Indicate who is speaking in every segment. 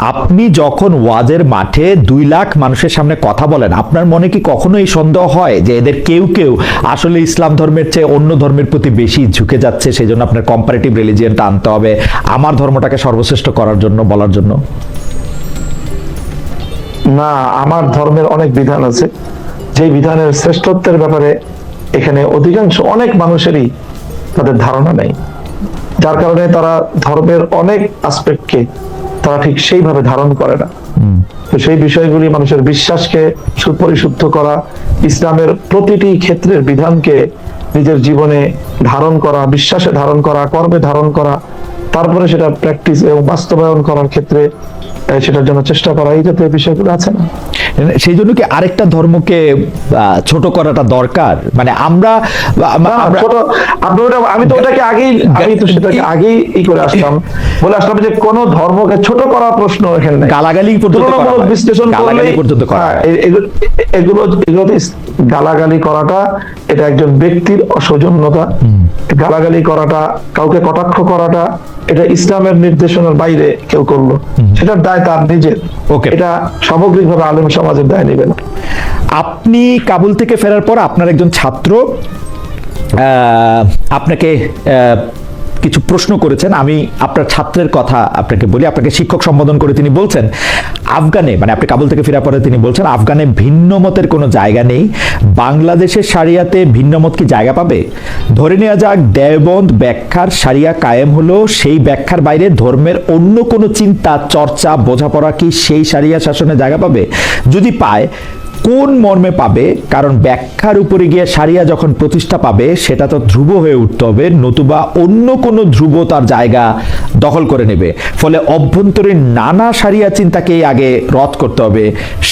Speaker 1: আপনি যখন ওয়াজের মাঠে দুই লাখ মানুষের সামনে কথা বলেন, আপনার মনে কি কখনো এই সন্দেহ হয় যে এদের কেউ কেউ আসলে ইসলাম ধর্মের চেয়ে অন্য ধর্মের প্রতি বেশি ঝুঁকে যাচ্ছে? সেই জন্য আপনার কম্পারেটিভ রিলিজিয়নটা আনতে হবে, আমার ধর্মটাকে সর্বশ্রেষ্ঠ করার জন্য, বলার জন্য।
Speaker 2: না, আমার ধর্মের অনেক বিধান আছে। যে বিধানের শ্রেষ্ঠত্বের ব্যাপারে এখানে অধিকাংশ অনেক মানুষেরই তাদের ধারণা নেই। যার কারণে তারা ধর্মের অনেক আসপেক্টকে তারা ঠিক সেইভাবে ধারণ করে না। তো সেই বিষয়গুলি মানুষের বিশ্বাসকে সুপরিশুদ্ধ করা ইসলামের প্রতিটি ক্ষেত্রের বিধানকে নিজের জীবনে ধারণ করা বিশ্বাসে ধারণ করা কর্মে ধারণ করা তারপরে সেটা প্র্যাকটিস এবং বাস্তবায়ন করার ক্ষেত্রে সেটার জন্য চেষ্টা করা এই জাতীয় বিষয়গুলো আছে না?
Speaker 1: সেই জন্য কি আরেকটা ধর্মকে ছোট করাটা দরকার? মানে আমরা
Speaker 2: ছোট আমি তো ওটাকে আগেই আমি তো সেটাকে আগেই ই করে আসলাম। বলে আসলাম যে কোন ধর্মকে ছোট করা প্রশ্ন এখানে নাই।
Speaker 1: গালাগালি পর্যন্ত করা
Speaker 2: বিশ্লেষণ
Speaker 1: গালাগালি পর্যন্ত করা
Speaker 2: হ্যাঁ, এগুলো এগুলো গালাগালি করাটা এটা একজন ব্যক্তির অসৌজন্যতা। গালাগালি করাটা কাউকে কটাক্ষ করাটা এটা ইসলামের নির্দেশনার বাইরে কেউ করল। সেটার দায় তার নিজের. এটা সামগ্রিকভাবে আলেম সমাজের দায় নেবে না
Speaker 1: আপনি কাবুল থেকে ফেরার পর আপনার একজন ছাত্র আহ, আপনাকে আহ, কিছু প্রশ্ন করেছেন। আমি আপনার ছাত্রের কথা আপনাকে বলি। আপনাকে শিক্ষক সম্বোধন করে তিনি বলছেন, আফগানে মানে আপনি কাবুল থেকে ফেরার পরে তিনি বলছেন, আফগানে ভিন্ন মতের কোনো জায়গা নেই। বাংলাদেশের সারিয়াতে ভিন্ন মত কি জায়গা পাবে? ধরে নেওয়া যাক, দেওবন্দ ব্যাখ্যার সারিয়া কায়েম হলো। সেই ব্যাখ্যার বাইরে ধর্মের অন্য কোনো চিন্তা, চর্চা, বোঝাপড়া কি সেই সারিয়া শাসনে জায়গা পাবে? যদি পায় কোন মর্মে পাবে? কারণ ব্যাখ্যার উপরে গিয়ে সারিয়া যখন প্রতিষ্ঠা পাবে সেটা তো ধ্রুব হয়ে উঠতে হবে নতুবা অন্য কোনো ধ্রুব তার জায়গা দখল করে নেবে। ফলে অভ্যন্তরীণ নানা সারিয়া চিন্তাকেই আগে রদ করতে হবে।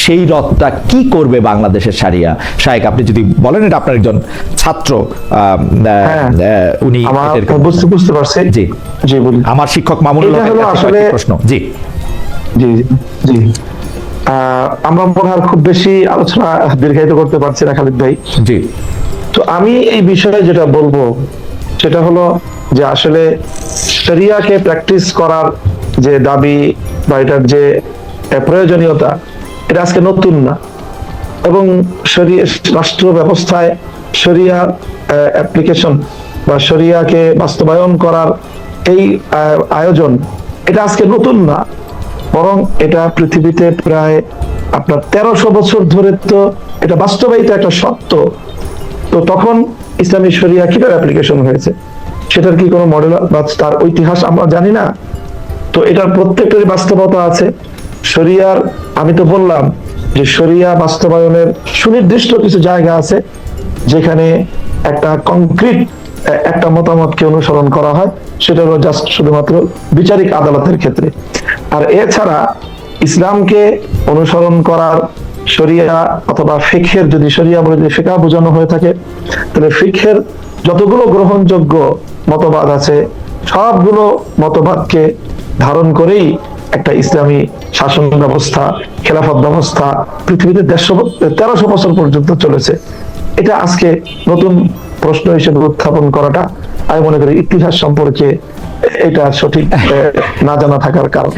Speaker 1: সেই রদটা কি করবে বাংলাদেশের সারিয়া? শাহেক আপনি যদি বলেন এটা আপনার একজন ছাত্র আহ,
Speaker 2: হ্যাঁ।
Speaker 1: উনি
Speaker 2: বুঝতে
Speaker 1: জি।
Speaker 2: জি
Speaker 1: আমার শিক্ষক মামুনুল প্রশ্ন। জি।
Speaker 2: জি জি। আমরা মনে হয় খুব বেশি আলোচনা দীর্ঘায়িত করতে পারছি না খালিদ ভাই।
Speaker 1: জি।
Speaker 2: তো আমি এই বিষয়ে যেটা বলব সেটা হলো যে আসলে শরিয়াকে প্র্যাকটিস করার যে দাবি বা এটার যে প্রয়োজনীয়তা এটা আজকে নতুন না। এবং রাষ্ট্র ব্যবস্থায় শরিয়া অ্যাপ্লিকেশন বা শরিয়াকে বাস্তবায়ন করার এই আয়োজন এটা আজকে নতুন না। বরং এটা পৃথিবীতে প্রায় আপনার তেরোশো বছর ধরে তো এটা বাস্তবায়িত একটা সত্য। তো তখন ইসলামী শরিয়া কীভাবে অ্যাপ্লিকেশন হয়েছে? সেটার কি কোনো মডেল বা তার ইতিহাস আমরা জানি না? তো এটার প্রত্যেকটারই বাস্তবতা আছে। শরিয়ার, আমি তো বললাম যে শরিয়া বাস্তবায়নের সুনির্দিষ্ট কিছু জায়গা আছে, যেখানে একটা কংক্রিট একটা মতামতকে অনুসরণ করা হয়? সেটা হলো জাস্ট শুধুমাত্র বিচারিক আদালতের ক্ষেত্রে। আর এছাড়া ইসলামকে অনুসরণ করার শরিয়া অথবা ফিখের যদি শরিয়া বলে যদি ফিকা বোঝানো হয়ে থাকে, তাহলে ফিখের যতগুলো গ্রহণযোগ্য মতবাদ আছে, সবগুলো মতবাদকে ধারণ করেই একটা ইসলামী শাসন ব্যবস্থা, খেলাফত ব্যবস্থা পৃথিবীতে দেড়শো, তেরোশো বছর পর্যন্ত চলেছে। এটা আজকে নতুন প্রশ্ন হিসেবে উত্থাপন করাটা আমি মনে করি ইতিহাস সম্পর্কে এটা সঠিক না জানা থাকার কারণ।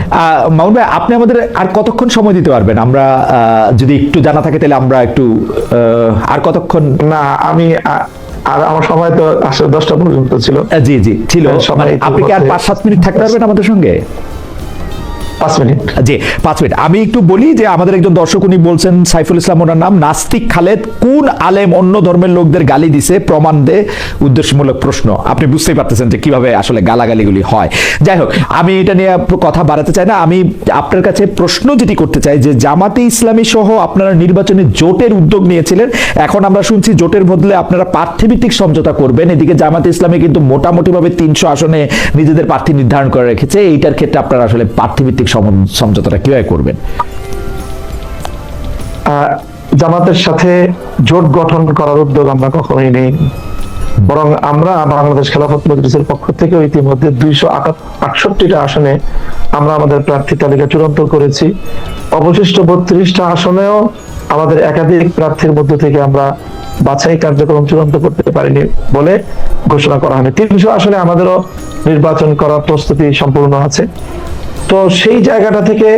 Speaker 1: মামুন ভাই আপনি আমাদের আর কতক্ষণ সময় দিতে পারবেন? আমরা আহ, যদি একটু জানা থাকে তাহলে আমরা একটু আহ, আর কতক্ষণ?
Speaker 2: না আমি আর আমার সময় তো আসলে দশটা পর্যন্ত ছিল।
Speaker 1: জি জি ছিল। মানে আপনি কি আর পাঁচ সাত মিনিট থাকতে পারবেন আমাদের সঙ্গে?
Speaker 2: পাঁচ মিনিট।
Speaker 1: জি, পাঁচ মিনিট। আমি একটু বলি যে আমাদের একজন দর্শক উনি বলছেন, সাইফুল ইসলাম ওনার নাম, নাস্তিক খালেদ। কোন আলেম অন্য ধর্মের লোকদের গালি দিছে? প্রমাণ দে, উদ্দেশ্যমূলক প্রশ্ন। আপনি বুঝতেই পারতেছেন যে কীভাবে আসলে গালাগালিগুলি হয়। যাই হোক, আমি এটা নিয়ে কথা বাড়াতে চাই না। আমি আপনার কাছে প্রশ্ন যেটি করতে চাই যে জামাতে ইসলামী সহ আপনারা নির্বাচনে জোটের উদ্যোগ নিয়েছিলেন। এখন আমরা শুনছি জোটের বদলে আপনারা প্রার্থীভিত্তিক সমঝোতা করবেন। এদিকে জামাতে ইসলামী কিন্তু মোটামুটিভাবে তিনশো আসনে নিজেদের প্রার্থী নির্ধারণ করে রেখেছে। এইটার ক্ষেত্রে আপনারা আসলে প্রার্থীভিত্তিক সমঝোতাটা কীভাবে করবেন?
Speaker 2: জামাতের সাথে জোট গঠন করার উদ্যোগ আমরা কখনোই নেই। বরং আমরা বাংলাদেশ খেলাফত মজলিসের পক্ষ থেকে ইতিমধ্যে দুইশো আটষট্টিটা আসনে আমরা আমাদের প্রার্থী তালিকা চূড়ান্ত করেছি। অবশিষ্ট বত্রিশটা আসনেও আমাদের একাধিক প্রার্থীর মধ্যে থেকে আমরা বাছাই কার্যক্রম চূড়ান্ত করতে পারিনি বলে ঘোষণা করা হয়নি। তিনশো আসনে আমাদেরও নির্বাচন করার প্রস্তুতি সম্পূর্ণ আছে। তো সেই জায়গাটা থেকে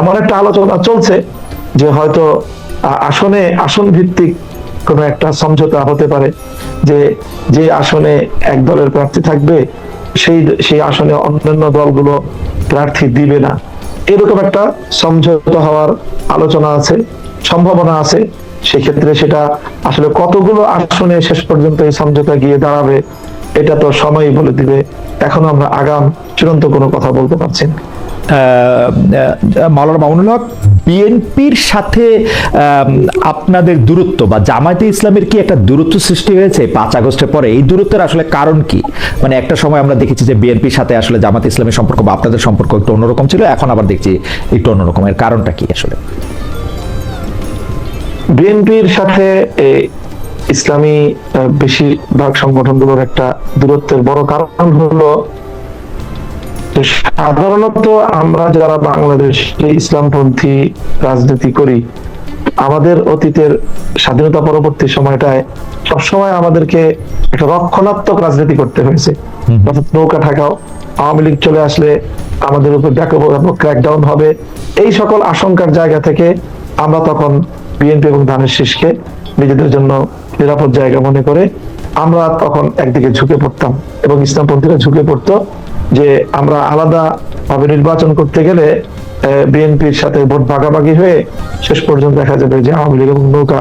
Speaker 2: এমন একটা আলোচনা চলছে যে হয়তো আসনে আসন ভিত্তিক কোনো একটা সমঝোতা হতে পারে, যে যে আসনে এক দলের প্রার্থী থাকবে, সেই সেই আসনে অন্যান্য দলগুলো প্রার্থী দিবে না। এরকম একটা সমঝোতা হওয়ার আলোচনা আছে, সম্ভাবনা আছে। সেক্ষেত্রে সেটা আসলে কতগুলো আসনে শেষ পর্যন্ত এই সমঝোতা গিয়ে দাঁড়াবে এটা তো সময়ই বলে দিবে। এখন আমরা আগাম চূড়ান্ত কোনো কথা বলতে পারছি না।
Speaker 1: মাওলানা মামুনুল হক বিএনপির সাথে আপনাদের দূরত্ব বা জামায়াতে ইসলামের কি একটা দূরত্ব সৃষ্টি হয়েছে পাঁচ আগস্টের পরে? এই দূরত্বের আসলে কারণ কি? মানে একটা সময় আমরা দেখেছি যে বিএনপির সাথে আসলে জামাত ইসলামের সম্পর্ক বা আপনাদের সম্পর্ক একটু অন্যরকম ছিল এখন আবার দেখছি একটু অন্যরকম। এর কারণটা কি আসলে?
Speaker 2: বিএনপির সাথে ইসলামী বেশিরভাগ সংগঠনগুলোর একটা দূরত্বের বড় কারণ হলো সাধারণত আমরা যারা বাংলাদেশে ইসলামপন্থী রাজনীতি করি আমাদের অতীতের স্বাধীনতা পরবর্তী সময়টায় সবসময় আমাদেরকে একটা রক্ষণাত্মক রাজনীতি করতে হয়েছে। অর্থাৎ নৌকা ঠাকাও আওয়ামী লীগ চলে আসলে আমাদের উপর ব্যাপক ক্র্যাকডাউন হবে। এই সকল আশঙ্কার জায়গা থেকে আমরা তখন বিএনপি এবং ধানের শীষকে নিজেদের জন্য নিরাপদ জায়গা মনে করে আমরা তখন একদিকে ঝুঁকে পড়তাম এবং ইসলামপন্থীরা ঝুঁকে পড়তো যে আমরা আলাদা ভাবে নির্বাচন করতে গেলে বিএনপির সাথে ভোট ভাগাভাগি হয়ে শেষ পর্যন্ত দেখা যাবে যে আওয়ামী লীগ এবং নৌকা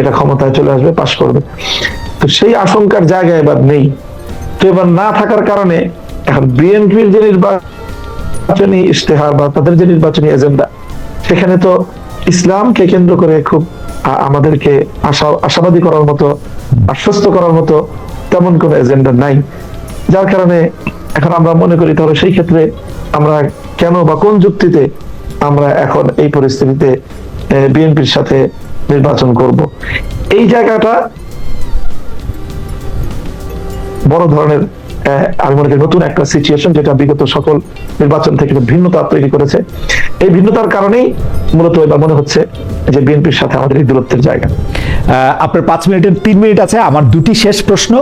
Speaker 2: এটা ক্ষমতায় চলে আসবে, পাশ করবে। তো সেই আশঙ্কার জায়গা এবার নেই। তো এবার না থাকার কারণে এখন বিএনপির যে নির্বাচনী ইশতেহার বা তাদের যে নির্বাচনী এজেন্ডা, সেখানে তো ইসলামকে কেন্দ্র করে খুব আমাদেরকে আশা আশাবাদী করার মতো আশ্বস্ত করার মতো তেমন কোনো এজেন্ডা নাই। যার কারণে এখন আমরা মনে করি তাহলে সেই ক্ষেত্রে আমরা কেন বা কোন যুক্তিতে আমরা এখন এই পরিস্থিতিতে বিএনপির সাথে নির্বাচন করব। এই জায়গাটা বড় ধরনের আমি মনে করি নতুন একটা সিচুয়েশন যেটা বিগত সকল নির্বাচন থেকে ভিন্নতা তৈরি করেছে। এই ভিন্নতার কারণেই মূলত এবার মনে হচ্ছে যে বিএনপির সাথে আমাদের এই দূরত্বের জায়গা।
Speaker 1: আপনার পাঁচ মিনিটের তিন মিনিট আছে। আমার দুটি শেষ প্রশ্ন।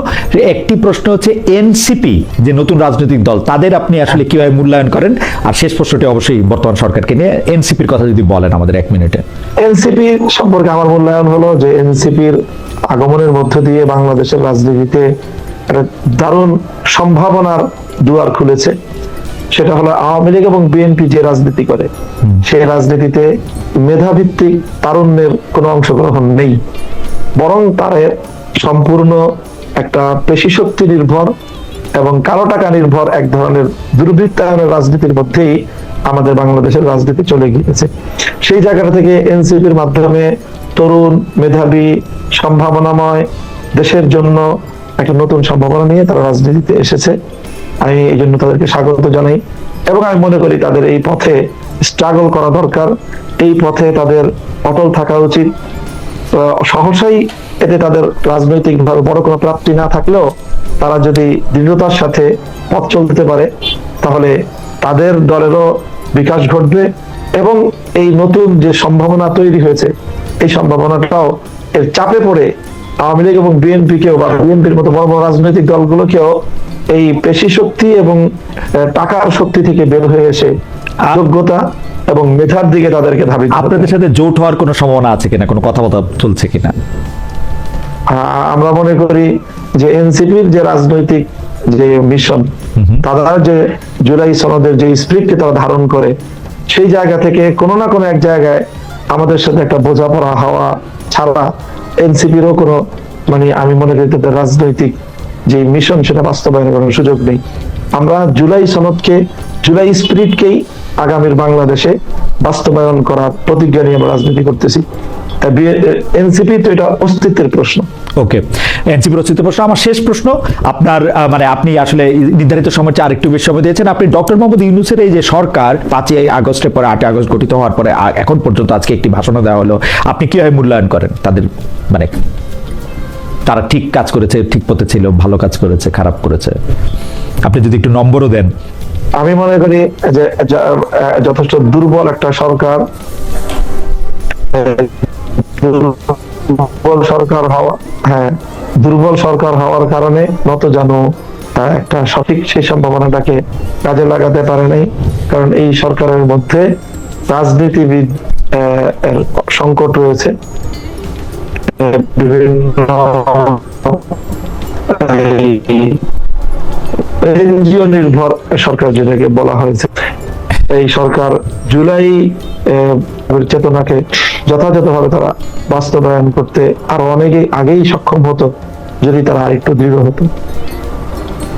Speaker 1: একটি প্রশ্ন হচ্ছে এনসিপি যে নতুন রাজনৈতিক দল তাদের আপনি আসলে কীভাবে মূল্যায়ন করেন? আর শেষ প্রশ্নটি অবশ্যই বর্তমান সরকারকে নিয়ে। এনসিপির কথা যদি বলেন আমাদের এক মিনিটে।
Speaker 2: এনসিপি সম্পর্কে আমার মূল্যায়ন হলো যে এনসিপির আগমনের মধ্য দিয়ে বাংলাদেশের রাজনীতিতে দারুণ সম্ভাবনার দুয়ার খুলেছে। সেটা হলো আওয়ামী লীগ এবং বিএনপি যে রাজনীতি করে, সেই রাজনীতিতে মেধাভিত্তিক তারুণ্যের কোনো অংশগ্রহণ নেই। বরং তার সম্পূর্ণ একটা পেশি শক্তি নির্ভর এবং কালো টাকা নির্ভর এক ধরনের দুর্বৃত্তায়নের রাজনীতির মধ্যেই আমাদের বাংলাদেশের রাজনীতি চলে গিয়েছে। সেই জায়গাটা থেকে এনসিপির মাধ্যমে তরুণ, মেধাবী, সম্ভাবনাময় দেশের জন্য একটা নতুন সম্ভাবনা নিয়ে তারা রাজনীতিতে এসেছে। আমি এই জন্য তাদেরকে স্বাগত জানাই এবং আমি মনে করি তাদের এই পথে স্ট্রাগল করা দরকার। এই পথে তাদের অটল থাকা উচিত। সহসাই এতে তাদের রাজনৈতিক ভাবে বড় কোনো প্রাপ্তি না থাকলেও তারা যদি দৃঢ়তার সাথে পথ চলতে পারে, তাহলে তাদের দলেরও বিকাশ ঘটবে এবং এই নতুন যে সম্ভাবনা তৈরি হয়েছে, এই সম্ভাবনাটাও এর চাপে পড়ে আওয়ামী লীগ এবং বিএনপি কেও বা বিএনপির মতো বড় বড় রাজনৈতিক দলগুলোকেও এই পেশি শক্তি এবং টাকার শক্তি থেকে বের হয়ে এসে যোগ্যতা এবং মেধার দিকে তাদেরকে ধাবিত
Speaker 1: আপনাদের সাথে জোট হওয়ার কোনো সম্ভাবনা আছে কিনা? কোনো কথাবার্তা চলছে কিনা?
Speaker 2: আমরা মনে করি যে এনসিপির যে রাজনৈতিক যে মিশন তারা যে জুলাই সনদের যে স্পিরিটকে তারা ধারণ করে সেই জায়গা থেকে কোনো না কোনো এক জায়গায় আমাদের সাথে একটা বোঝাপড়া হওয়া ছাড়া এনসিপিরও কোনো মানে আমি মনে করি তাদের রাজনৈতিক যে মিশন সেটা বাস্তবায়নের কোনো সুযোগ নেই। আমরা জুলাই সনদকে, জুলাই স্পিরিটকেই আগামীর বাংলাদেশে বাস্তবায়ন করার প্রতিজ্ঞা নিয়ে আমরা রাজনীতি করতেছি। এনসিপি তো এটা অস্তিত্বের প্রশ্ন।
Speaker 1: ওকে এনসিপির অস্তিত্ব প্রশ্ন আমার শেষ প্রশ্ন আপনার মানে আপনি আসলে নির্ধারিত সময় চেয়ে আরেকটু বেশি সময় দিয়েছেন আপনি ডক্টর মোহাম্মদ ইউনুসের এই যে সরকার পাঁচই আগস্টের পরে আটই আগস্ট গঠিত হওয়ার পরে এখন পর্যন্ত আজকে একটি ভাষণ দেওয়া হলো আপনি কীভাবে মূল্যায়ন করেন? তাদের মানে তারা ঠিক কাজ করেছে ঠিক পথে ছিল ভালো কাজ করেছে খারাপ করেছে। আপনি যদি একটু নম্বরও দেন।
Speaker 2: আমি মনে করি যে যথেষ্ট দুর্বল একটা সরকার দুর্বল সরকার হওয়া হ্যাঁ দুর্বল সরকার হওয়ার কারণে নত আহ, একটা সঠিক সেই সম্ভাবনাটাকে কাজে লাগাতে পারে নাই। কারণ এই সরকারের মধ্যে রাজনীতিবিদ সংকট রয়েছে। বিভিন্ন এনজিও নির্ভর সরকার যেটাকে বলা হয়েছে এই সরকার জুলাই চেতনাকে যথাযথভাবে তারা বাস্তবায়ন করতে আরও অনেকে আগেই সক্ষম হতো, যদি তারা আরেকটু দৃঢ় হতো।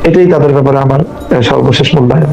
Speaker 2: এটাই তাদের ব্যাপারে আমার সর্বশেষ মূল্যায়ন।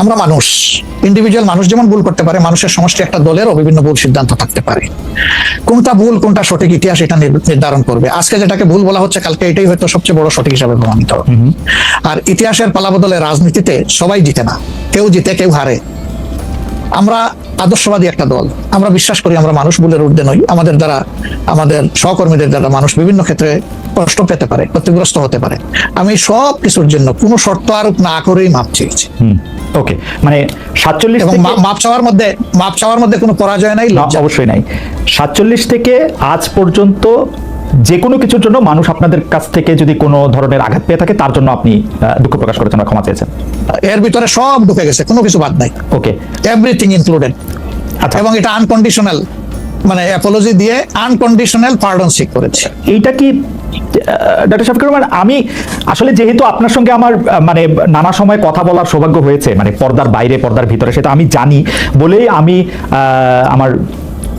Speaker 3: আমরা মানুষ। ইন্ডিভিজুয়াল মানুষ যেমন ভুল করতে পারে মানুষের সমষ্টি একটা দলেরও বিভিন্ন ভুল সিদ্ধান্ত থাকতে পারে। কোনটা ভুল কোনটা সঠিক ইতিহাস এটা নির্ধারণ করবে। আজকে যেটাকে ভুল বলা হচ্ছে কালকে এটাই হয়তো সবচেয়ে বড় সঠিক হিসাবে প্রমাণিত আর ইতিহাসের পালাবদলে রাজনীতিতে সবাই জিতে না। কেউ জিতে কেউ হারে। আমরা আদর্শবাদী একটা দল। আমরা বিশ্বাস করি আমরা মানুষ ভুলের ঊর্ধ্বে নই। আমাদের দ্বারা আমাদের সহকর্মীদের দ্বারা মানুষ বিভিন্ন ক্ষেত্রে কষ্ট পেতে পারে ক্ষতিগ্রস্ত হতে পারে। আমি সব কিছুর জন্য কোনো শর্ত আরোপ না করেই মাপ চেয়েছি।
Speaker 1: ওকে মানে সাতচল্লিশ
Speaker 3: এবং মাপ চাওয়ার মধ্যে মাপ চাওয়ার মধ্যে কোনো পরাজয় নাই।
Speaker 1: অবশ্যই নাই। সাতচল্লিশ থেকে আজ পর্যন্ত যে কোনো কিছুর জন্য মানুষ আপনাদের কাছ থেকে যদি কোনো ধরনের আঘাত পেয়ে থাকে তার জন্য আপনি দুঃখ প্রকাশ করেছেন বা ক্ষমা চেয়েছেন।
Speaker 3: এর ভিতরে সব ঢুকে গেছে কোনো কিছু বাদ নাই।
Speaker 1: ওকে।
Speaker 3: এভরিথিং ইনক্লুডেড
Speaker 1: আচ্ছা।
Speaker 3: এবং এটা আনকন্ডিশনাল মানে অ্যাপোলজি দিয়ে আনকন্ডিশনাল পার্ডন সিক করেছে।
Speaker 1: এইটা কি ডাক্তার শফিকুর রহমান আমি আসলে যেহেতু আপনার সঙ্গে আমার মানে নানা সময় কথা বলার সৌভাগ্য হয়েছে মানে পর্দার বাইরে পর্দার ভিতরে সেটা আমি জানি বলেই আমি আহ, আমার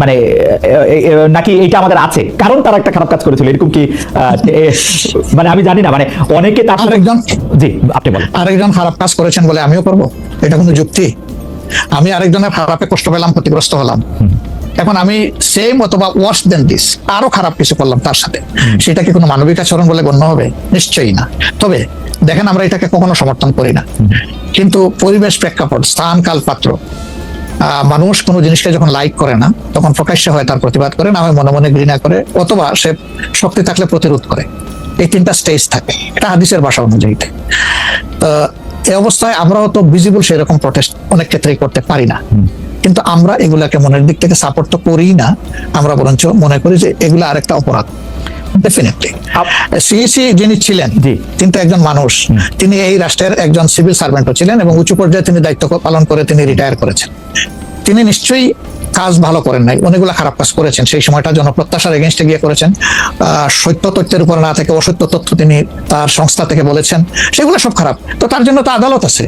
Speaker 1: মানে নাকি এইটা আমাদের আছে? কারণ তারা একটা খারাপ কাজ করেছিল। এরকম কি মানে আমি জানি না মানে অনেকে তার
Speaker 3: আরেকজন
Speaker 1: জি আপনি বলেন।
Speaker 3: আরেকজন খারাপ কাজ করেছেন বলে আমিও করব। এটা কোনো যুক্তি। আমি আরেকজনের খারাপে কষ্ট পেলাম ক্ষতিগ্রস্ত হলাম। এখন আমি সেম অথবা ওয়ার্স দেন দিস আরও খারাপ কিছু করলাম তার সাথে। সেটা কি কোনো মানবিক আচরণ বলে গণ্য হবে? নিশ্চয়ই না। তবে দেখেন আমরা এটাকে কখনো সমর্থন করি না। কিন্তু পরিবেশ প্রেক্ষাপট স্থান কাল পাত্র মানুষ কোনো জিনিসকে যখন লাইক করে না তখন প্রকাশ্যে হয় তার প্রতিবাদ করে না হয় মনে মনে ঘৃণা করে অথবা সে শক্তি থাকলে প্রতিরোধ করে। এই তিনটা স্টেজ থাকে এটা হাদিসের ভাষা অনুযায়ী। তো এই অবস্থায় আমরাও তো ভিজিবল সেরকম প্রটেস্ট অনেক ক্ষেত্রেই করতে পারি না। কিন্তু আমরা এগুলাকে মনের দিক থেকে সাপোর্ট তো করি না আমরা বরঞ্চ মনে করি যে এগুলো আরেকটা অপরাধ। ডেফিনেটলি সিইসি যিনি ছিলেন। তিনি তো একজন মানুষ। তিনি এই রাষ্ট্রের একজন সিভিল সার্ভেন্টও ছিলেন এবং উঁচু পর্যায়ে তিনি দায়িত্ব পালন করে তিনি রিটায়ার করেছেন। তিনি নিশ্চয়ই কাজ ভালো করেন নাই অনেকগুলো খারাপ কাজ করেছেন সেই সময়টা জনপ্রত্যাশার এগেনস্টে গিয়ে করেছেন। সত্য তথ্যের উপর না থেকে অসত্য তথ্য তিনি তার সংস্থা থেকে বলেছেন সেগুলো সব খারাপ। তো তার জন্য তো আদালত আছে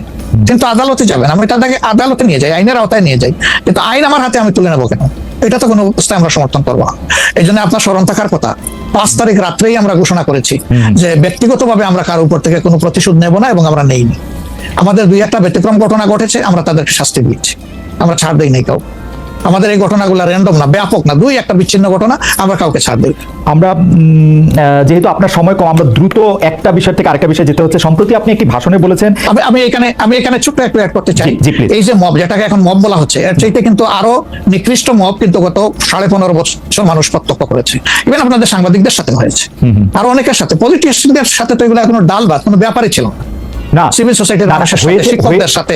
Speaker 3: কিন্তু আদালতে যাবেন আমি তাদেরকে আদালতে নিয়ে যাই আইনের আওতায় নিয়ে যাই কিন্তু আইন আমার হাতে আমি তুলে নেব কেন? এটা তো কোনো অবস্থায় আমরা সমর্থন করব না। এই জন্য আপনার স্মরণ থাকার কথা পাঁচ তারিখ রাত্রেই আমরা ঘোষণা করেছি যে ব্যক্তিগতভাবে আমরা কারোর উপর থেকে কোনো প্রতিশোধ নেব না এবং আমরা নেইনি। আমাদের দুই একটা ব্যতিক্রম ঘটনা ঘটেছে আমরা তাদেরকে শাস্তি দিয়েছি। আমরা ছাড় দেই নাই কাউ আমাদের এই ঘটনাগুলো র্যান্ডম না ব্যাপক না দুই একটা বিচ্ছিন্ন ঘটনা আমরা কাউকে ছাড় দিই
Speaker 1: আমরা যেহেতু আপনার সময় কম আমরা দ্রুত একটা বিষয় থেকে আরেকটা বিষয়ে যেতে হচ্ছে। সম্প্রতি আপনি একটি ভাষণে বলেছেন
Speaker 3: আমি আমি এখানে আমি এখানে ছোট্ট একটু অ্যাড করতে চাই। এই যে মব যেটাকে এখন মব বলা হচ্ছে এর চাইতে কিন্তু আরও নিকৃষ্ট মব কিন্তু গত সাড়ে পনেরো বছর মানুষ প্রত্যক্ষ করেছে। ইভেন আপনাদের সাংবাদিকদের সাথে হয়েছে। আর অনেকের সাথে পলিটিশিয়ানদের সাথে তো এগুলো কোনো ডাল ভাত কোনো ব্যাপারই ছিল না।
Speaker 1: না।
Speaker 3: সিভিল সোসাইটির শিক্ষকদের সাথে।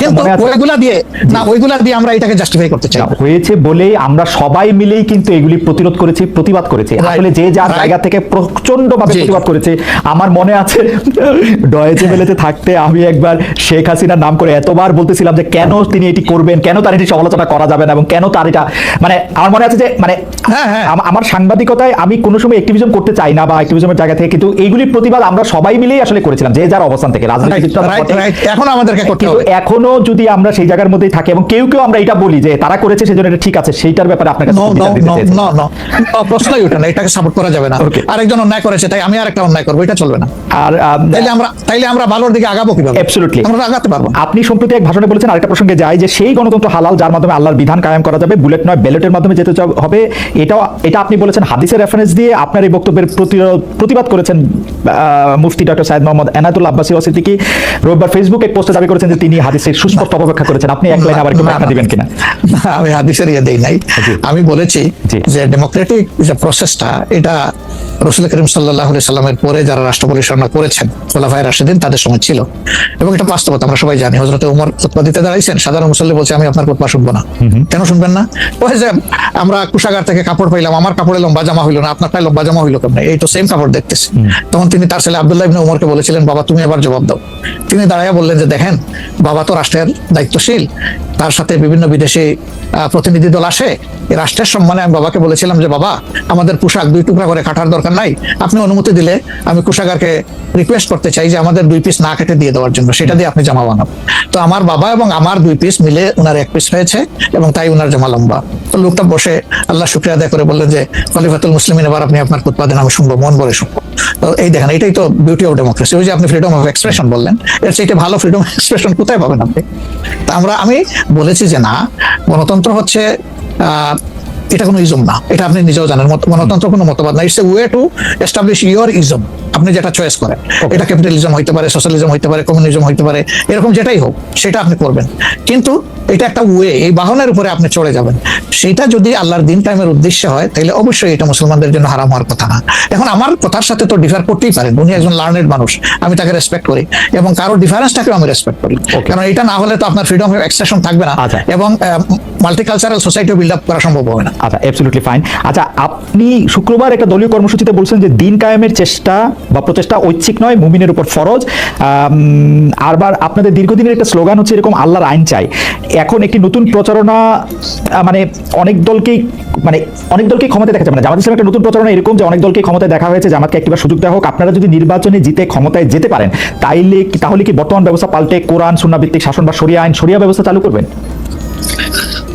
Speaker 3: কিন্তু ওইগুলা দিয়ে না ওইগুলা দিয়ে আমরা এটাকে জাস্টিফাই করতে চাই।
Speaker 1: হয়েছে বলেই আমরা সবাই মিলেই কিন্তু এগুলি প্রতিরোধ করেছি প্রতিবাদ করেছি। আসলে যে যার জায়গা থেকে প্রচণ্ড ভাবে প্রতিবাদ করেছে আমার মনে আছে ডয়েচে বেলেতে থাকতে আমি একবার শেখ হাসিনার নাম করে এতবার বলতেছিলাম যে কেন তিনি এটি করবেন কেন তার এটি সমালোচনা করা যাবে না এবং কেন তার এটা মানে আমার মনে আছে যে মানে
Speaker 3: হ্যাঁ, হ্যাঁ।
Speaker 1: আমার সাংবাদিকতায় আমি কোনো সময় অ্যাক্টিভিজম করতে চাই না বা অ্যাক্টিভিজমের জায়গা থেকে কিন্তু এইগুলির প্রতিবাদ আমরা সবাই মিলেই আসলে করেছিলাম যে যার অবস্থান। থেকে.
Speaker 3: এখন আমাদেরকে করতে হবে।
Speaker 1: এখনও যদি আমরা সেই জায়গার মধ্যেই থাকি এবং কেউ কেউ আমরা এটা বলি যে তারা করেছে সেজন্য এটা ঠিক আছে সেইটার ব্যাপারে আপনার কাছে
Speaker 3: প্রশ্নই ওঠে না এটাকে সাপোর্ট করা যাবে না। আরেকজন অন্যায় করেছে তাই আমি আরেকটা অন্যায় করব এটা চলবে না।
Speaker 1: আর
Speaker 3: তাইলে আমরা তাইলে আমরা ভালোর দিকে আগাবো কীভাবে. আমরা আগাতে পারব
Speaker 1: আপনি সম্প্রতি এক ভাষণে বলেছেন আরেকটা প্রসঙ্গে যায় যে সেই গণতন্ত্র হালাল যার মাধ্যমে আল্লাহর বিধান কায়েম করা যাবে বুলেট নয় ব্যালটের মাধ্যমে যেতে হবে। এটাও এটা আপনি বলেছেন হাদিসের রেফারেন্স দিয়ে আপনার এই বক্তব্যের প্রতিবাদ করেছেন মুফতি ডক্টর সাইদ মোহাম্মদ এনায়তুল আব্বাসী ওসিদ্দিকি রোববার ফেসবুক এক পোস্টে দাবি করেছেন যে তিনি হাদিসের সুস্পষ্ট অপব্যাখ্যা করেছেন। আপনি এক লাইনে আবার একটু ব্যাখ্যা দিবেন কিনা?
Speaker 3: আমি হাদিসের ইয়ে দেই নাই। আমি বলেছি যে ডেমোক্রেটিক যে প্রসেসটা এটা রসুল করিম সাল্লাহ সাল্লামের পরে যারা রাষ্ট্র পরিচালনা করেছেন খোলাফায় রাশিদিন তাদের সময় ছিল। এবং এটা বাস্তবতা আমরা সবাই জানি। হজরত উমর উৎপাদিতে দাঁড়াইছেন সাধারণ মুসল্লি বলছে আমি আপনার শুনব না। কেন শুনবেন না? ওই যে আমরা কুষাগার থেকে কাপড় পাইলাম আমার কাপড়ে লম্বা জামা হইল না আপনারটাই লম্বা জামা হইল কেমন? এই তো সেম কাপড় দেখতেছি। তখন তিনি তার ছেলে আব্দুল্লাহ ইবনে উমরকে বলেছিলেন বাবা তুমি এবার জবাব দাও তিনি দাঁড়াইয়া বললেন যে, দেখেন, বাবা তো রাষ্ট্রের দায়িত্বশীল। তার সাথে বিভিন্ন বিদেশি প্রতিনিধি দল আসে। রাষ্ট্রের সম্মানে আমি বাবাকে বলেছিলাম যে, বাবা, আমাদের পোশাক দুই টুকরা করে কাটার দরকার নাই। আপনি অনুমতি দিলে আমি কুষাগারকে রিকোয়েস্ট করতে চাই যে, আমাদের দুই পিস না কেটে দিয়ে দেওয়ার জন্য। সেটা দিয়ে আপনি জামা বানাবো তো আমার বাবা এবং আমার দুই পিস মিলে ওনার এক পিস হয়েছে এবং তাই ওনার জামা লম্বা। তো লোকটা বসে আল্লাহ শুক্রিয়া আদায় করে বললেন যে, খলিফাতুল মুসলিমিন, এবার আপনি আপনার উৎপাদন আমি শুনব, মন বলে শুনব। এই দেখেন, এটাই তো বিউটি অফ ডেমোক্রেসি ওই যে আপনি ফ্রিডম অফ এক্সপ্রেশন বললেন, এর চাইতে ভালো ফ্রিডম অফ এক্সপ্রেশন কোথায় পাবেন আপনি? তা আমরা, আমি বলেছি যে না, গণতন্ত্র হচ্ছে এটা কোনো ইজম না। এটা আপনি নিজেও জানেন গণতন্ত্র কোনো মতবাদ না। It's a way to establish your ism আপনি যেটা চয়েস করেন। এটা ক্যাপিটালিজম হইতে পারে সোশ্যালিজম হইতে পারে কমিউনিজম হইতে পারে এরকম যেটাই হোক সেটা আপনি করবেন। কিন্তু এটা একটা ওয়ে এই বাহনের উপরে আপনি চড়ে যাবেন। সেটা যদি আল্লাহর দিন টাইমের উদ্দেশ্যে হয় তাহলে অবশ্যই এটা মুসলমানদের জন্য হারাম হওয়ার কথা না। এখন আমার কথার সাথে তো ডিফার করতেই পারেন। উনি একজন লার্নেড মানুষ আমি তাকে রেসপেক্ট করি। এবং কারও ডিফারেন্সটাকেও আমি রেসপেক্ট করি। কারণ এটা না হলে তো আপনার ফ্রিডম অফ এক্সপ্রেশন থাকবে না।
Speaker 1: আচ্ছা।
Speaker 3: এবং মাল্টিকালচারাল সোসাইটিও বিল্ড আপ করা সম্ভব হবে না।
Speaker 1: আচ্ছা অ্যাবসলিউটলি ফাইন আচ্ছা আপনি শুক্রবার একটা দলীয় কর্মসূচিতে বলছেন যে দিন কায়েমের চেষ্টা বা প্রচেষ্টা ঐচ্ছিক নয়, মুমিনের উপর ফরজ। আরবার আপনাদের দীর্ঘদিনের একটা স্লোগান হচ্ছে এরকম আল্লাহর আইন চাই। এখন একটি নতুন প্রচারণা মানে অনেক দলকেই মানে অনেক দলকেই ক্ষমতায় দেখা যাবে না জামাত ইসলামের একটা নতুন প্রচারণা এরকম যে অনেক দলকে ক্ষমতায় দেখা হয়েছে, জামাতকে একটিবার সুযোগ দেওয়া হোক। আপনারা যদি নির্বাচনে জিতে ক্ষমতায় যেতে পারেন, তাইলে তাহলে কি বর্তমান ব্যবস্থা পাল্টে কোরআন সুন্নাভিত্তিক শাসন বা সরিয়া আইন সরিয়া ব্যবস্থা চালু করবেন?